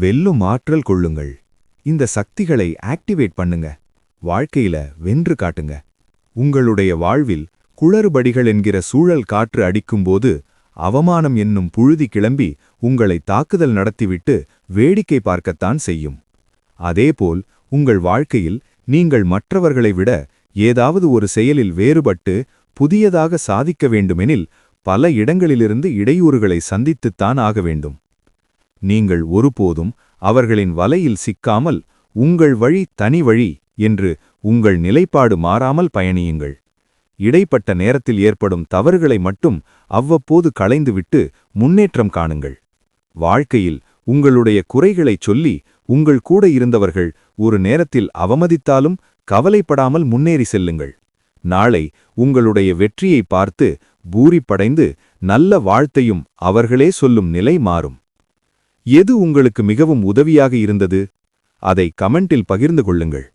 வெல்லும் ஆற்றல் கொள்ளுங்கள். இந்த சக்திகளை ஆக்டிவேட் பண்ணுங்க. வாழ்க்கையில வென்று காட்டுங்க. உங்களுடைய வாழ்வில் குளறுபடிகள் என்கிற சூழல் காற்று அடிக்கும்போது அவமானம் என்னும் புழுதி கிளம்பி உங்களை தாக்குதல் நடத்திவிட்டு வேடிக்கை பார்க்கத்தான் செய்யும். அதேபோல் உங்கள் வாழ்க்கையில் நீங்கள் மற்றவர்களை விட ஏதாவது ஒரு செயலில் வேறுபட்டு புதியதாக சாதிக்க வேண்டுமெனில் பல இடங்களிலிருந்து இடையூறுகளை சந்தித்துத்தான் ஆக வேண்டும். நீங்கள் ஒருபோதும் அவர்களின் வலையில் சிக்காமல் உங்கள் வழி தனி வழி என்று உங்கள் நிலைப்பாடு மாறாமல் பயணியுங்கள். இடைப்பட்ட நேரத்தில் ஏற்படும் தவறுகளை மட்டும் அவ்வப்போது களைந்துவிட்டு முன்னேற்றம் காணுங்கள். வாழ்க்கையில் உங்களுடைய குறைகளைச் சொல்லி உங்கள் கூட இருந்தவர்கள் ஒரு நேரத்தில் அவமதித்தாலும் கவலைப்படாமல் முன்னேறி செல்லுங்கள். நாளை உங்களுடைய வெற்றியை பார்த்து பூரிப்படைந்து நல்ல வாழ்த்தையும் அவர்களே சொல்லும் நிலை மாறும். எது உங்களுக்கு மிகவும் உதவியாக இருந்தது? அதை கமெண்டில் பகிர்ந்து கொள்ளுங்கள்.